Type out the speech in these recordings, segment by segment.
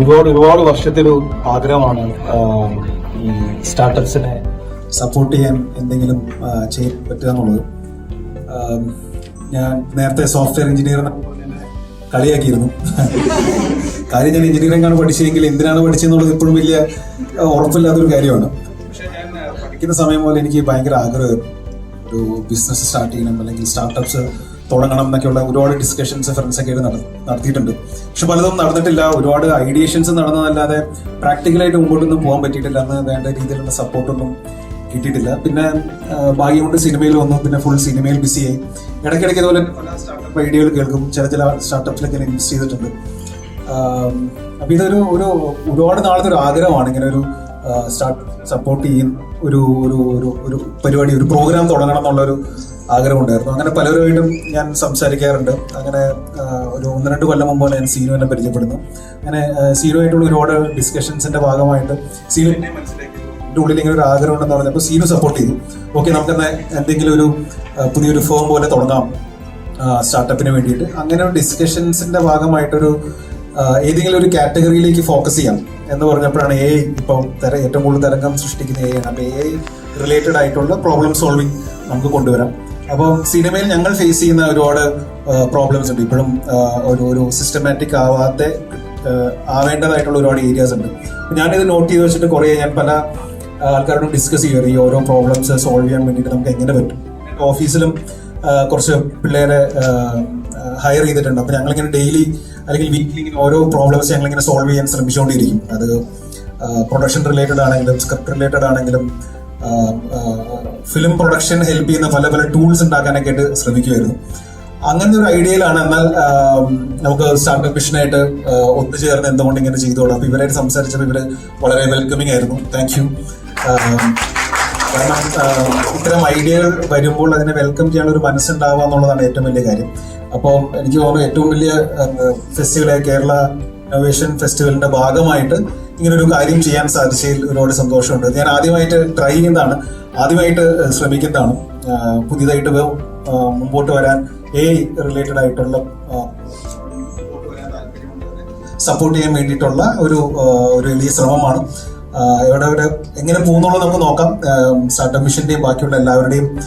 ഒരുപാട് ഒരുപാട് വർഷത്തെ ഒരു ആഗ്രഹമാണ് ഈ സ്റ്റാർട്ടപ്സിനെ സപ്പോർട്ട് ചെയ്യാൻ എന്തെങ്കിലും ചെയ്യാൻ പറ്റുക എന്നുള്ളത്. ഞാൻ നേരത്തെ സോഫ്റ്റ്വെയർ എഞ്ചിനീയർ കളിയാക്കിയിരുന്നു. കാര്യം ഞാൻ എഞ്ചിനീയറിംഗ് ആണ് പഠിച്ചതെങ്കിൽ എന്തിനാണ് പഠിച്ചതെന്നുള്ളത് ഇപ്പോഴും വലിയ ഉറപ്പില്ലാത്തൊരു കാര്യമാണ്. പക്ഷേ ഞാൻ പഠിക്കുന്ന സമയം പോലെ എനിക്ക് ഭയങ്കര ആഗ്രഹം. ഒരു ബിസിനസ് സ്റ്റാർട്ട് ചെയ്യണം അല്ലെങ്കിൽ സ്റ്റാർട്ടപ്സ് തുടങ്ങണം എന്നൊക്കെയുള്ള ഒരുപാട് ഡിസ്കഷൻസ് ഫ്രണ്ട്സ് ഒക്കെ നടത്തിയിട്ടുണ്ട്. പക്ഷെ പലതും നടന്നിട്ടില്ല. ഒരുപാട് ഐഡിയേഷൻസ് നടന്നതല്ലാതെ പ്രാക്ടിക്കലായിട്ട് മുമ്പോട്ടൊന്നും പോകാൻ പറ്റിയിട്ടില്ല അന്ന് വേണ്ട രീതിയിലുള്ള സപ്പോർട്ടൊന്നും കിട്ടിയിട്ടില്ല. പിന്നെ ഭാഗ്യം കൊണ്ട് സിനിമയിൽ വന്നു. പിന്നെ ഫുൾ സിനിമയിൽ ബിസിയായി ഇടയ്ക്കിടയ്ക്ക് ഇതുപോലെ പല സ്റ്റാർട്ടപ്പ് ഐഡിയകൾ കേൾക്കും. ചില ചില സ്റ്റാർട്ടപ്സിലൊക്കെ ഞാൻ ഇൻവെസ്റ്റ് ചെയ്തിട്ടുണ്ട്. അപ്പൊ ഇതൊരു ഒരു ഒരുപാട് നാളത്തെ ഒരു ആഗ്രഹമാണ്. ഇങ്ങനെ ഒരു സ്റ്റാർട്ട് സപ്പോർട്ട് ചെയ്യുന്ന ഒരു ഒരു ഒരു ഒരു പരിപാടി ഒരു പ്രോഗ്രാം തുടങ്ങണം എന്നുള്ളൊരു ആഗ്രഹമുണ്ടായിരുന്നു. അങ്ങനെ പലരുമായിട്ടും ഞാൻ സംസാരിക്കാറുണ്ട്. അങ്ങനെ ഒരു ഒന്ന് രണ്ട് കൊല്ലം മുമ്പാണ് ഞാൻ സീനുവിനെ പരിചയപ്പെടുന്നു. അങ്ങനെ സീനുമായിട്ടുള്ള ഒരുപാട് ഡിസ്കഷൻസിന്റെ ഭാഗമായിട്ട് സീനു എന്റെ ഉള്ളിൽ ഇങ്ങനെ ഒരു ആഗ്രഹം ഉണ്ടെന്ന് പറഞ്ഞപ്പോൾ സീനു സപ്പോർട്ട് ചെയ്തു. ഓക്കെ നമുക്കെന്നാ എന്തെങ്കിലും ഒരു പുതിയൊരു ഫോം പോലെ തുടങ്ങാം സ്റ്റാർട്ടപ്പിന് വേണ്ടിയിട്ട്. അങ്ങനെ ഒരു ഡിസ്കഷൻസിന്റെ ഭാഗമായിട്ടൊരു ഏതെങ്കിലും ഒരു കാറ്റഗറിയിലേക്ക് ഫോക്കസ് ചെയ്യാം എന്ന് പറഞ്ഞപ്പോഴാണ് എ ഇപ്പം ഏറ്റവും കൂടുതൽ തരംഗം സൃഷ്ടിക്കുന്ന എ ആണ് അപ്പോൾ എ റിലേറ്റഡ് ആയിട്ടുള്ള പ്രോബ്ലം സോൾവിങ് നമുക്ക് കൊണ്ടുവരാം. അപ്പം സിനിമയിൽ ഞങ്ങൾ ഫേസ് ചെയ്യുന്ന ഒരുപാട് പ്രോബ്ലംസ് ഉണ്ട്. ഇപ്പോഴും ഒരു ഒരു സിസ്റ്റമാറ്റിക് ആവാത്ത ആവേണ്ടതായിട്ടുള്ള ഒരുപാട് ഏരിയാസ് ഉണ്ട്. ഞാനിത് നോട്ട് ചെയ്ത് വെച്ചിട്ട് കുറേ ഞാൻ പല ആൾക്കാരോടും ഡിസ്കസ് ചെയ്യുക ഈ ഓരോ പ്രോബ്ലംസ് സോൾവ് ചെയ്യാൻ വേണ്ടിയിട്ട് നമുക്ക് എങ്ങനെ പറ്റും? ഓഫീസിലും കുറച്ച് പിള്ളേരെ ഹയർ ചെയ്തിട്ടുണ്ട്. അപ്പം ഞങ്ങളിങ്ങനെ ഡെയിലി അല്ലെങ്കിൽ വീക്ക്ലി ഇങ്ങനെ ഓരോ പ്രോബ്ലംസ് ഞങ്ങൾ ഇങ്ങനെ സോൾവ് ചെയ്യാൻ ശ്രമിച്ചുകൊണ്ടിരിക്കും. അത് പ്രൊഡക്ഷൻ റിലേറ്റഡ് ആണെങ്കിലും സ്ക്രിപ്റ്റ് റിലേറ്റഡ് ആണെങ്കിലും ഫിലിം പ്രൊഡക്ഷൻ ഹെൽപ്പ് ചെയ്യുന്ന പല പല ടൂൾസ് ഉണ്ടാക്കാനൊക്കെ ആയിട്ട് ശ്രമിക്കുമായിരുന്നു അങ്ങനത്തെ ഒരു ഐഡിയയിലാണ് എന്നാൽ നമുക്ക് സ്റ്റാർട്ടപ്പ് മിഷനായിട്ട് ഒത്തുചേർന്ന് എന്തുകൊണ്ട് ഇങ്ങനെ ചെയ്തോളാം അപ്പൊ ഇവരായിട്ട് സംസാരിച്ചപ്പോൾ ഇവർ വളരെ വെൽക്കമിങ് ആയിരുന്നു. താങ്ക് യു കാരണം ഇത്തരം ഐഡിയകൾ വരുമ്പോൾ അതിനെ വെൽക്കം ചെയ്യാനുള്ള ഒരു മനസ്സുണ്ടാവുക എന്നുള്ളതാണ് ഏറ്റവും വലിയ കാര്യം. അപ്പോൾ എനിക്ക് തോന്നുന്നു ഏറ്റവും വലിയ ഫെസ്റ്റിവലെ കേരള ഇന്നോവേഷൻ ഫെസ്റ്റിവലിന്റെ ഭാഗമായിട്ട് ഇങ്ങനെ ഒരു കാര്യം ചെയ്യാൻ സാധിച്ചതിൽ ഒരുപാട് സന്തോഷമുണ്ട്. ഞാൻ ആദ്യമായിട്ട് ട്രൈ ചെയ്യുന്നതാണ് ആദ്യമായിട്ട് ശ്രമിക്കുന്നതാണ്. പുതിയതായിട്ട് മുമ്പോട്ട് വരാൻ എ റിലേറ്റഡ് ആയിട്ടുള്ള സപ്പോർട്ട് ചെയ്യാൻ വേണ്ടിയിട്ടുള്ള ഒരു ഒരു വലിയ ശ്രമമാണ്. ആ, എവിടെ എവിടെ എങ്ങനെ പോകുന്നുള്ളത് നമുക്ക് നോക്കാം. സ്റ്റാർട്ടപ്പ് മിഷന്റെയും ബാക്കിയുള്ള എല്ലാവരുടെയും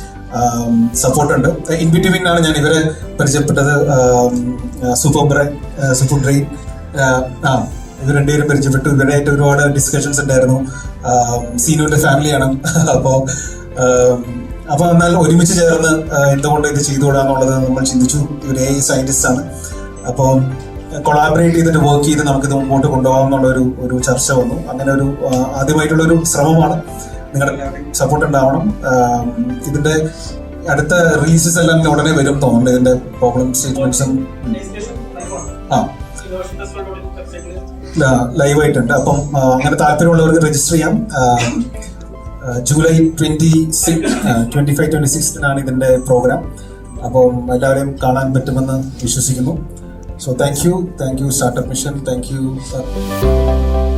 സപ്പോർട്ട് ഉണ്ട്. ഇൻ ബിറ്റ്വീൻ ആണ് ഞാൻ ഇവരെ പരിചയപ്പെട്ടത്. സൂപ്പർ ബ്രെ സൂപ്പർ ഡ്രെയിൻ ആ ഇവർ രണ്ടുപേരും പരിചയപ്പെട്ടു. ഇവരായിട്ട് ഒരുപാട് ഡിസ്കഷൻസ് ഉണ്ടായിരുന്നു. സീനുവിന്റെ ഫാമിലിയാണ് അപ്പോൾ അപ്പൊ എന്നാൽ ഒരുമിച്ച് ചേർന്ന് എന്തുകൊണ്ട് ഇത് ചെയ്തുകൂടാന്നുള്ളത് നമ്മൾ ചിന്തിച്ചു. ഇവരെ സയന്റിസ്റ്റ് ആണ്. അപ്പോൾ കൊളാബറേറ്റ് ചെയ്തിട്ട് വർക്ക് ചെയ്ത് നമുക്കിത് മുമ്പോട്ട് കൊണ്ടുപോകാം എന്നുള്ള ഒരു ഒരു ചർച്ച വന്നു. അങ്ങനെ ഒരു ആദ്യമായിട്ടുള്ള ഒരു ശ്രമമാണ്. നിങ്ങളുടെ സപ്പോർട്ട് ഉണ്ടാവണം. ഇതിന്റെ അടുത്ത റിലീസസ് എല്ലാം ഉടനെ വരും തോന്നുന്നു ഇതിന്റെ പ്രോബ്ലം സ്റ്റേറ്റ്മെന്റ്സും ആ. ലൈവ് ആയിട്ടുണ്ട്. അപ്പം അങ്ങനെ താല്പര്യമുള്ളവർക്ക് രജിസ്റ്റർ ചെയ്യാം. July twenty six twenty five twenty സിക്സിനാണ് ഇതിന്റെ പ്രോഗ്രാം അപ്പം എല്ലാവരെയും കാണാൻ പറ്റുമെന്ന് വിശ്വസിക്കുന്നു. So thank you, thank you Startup Mission, thank you. Startup.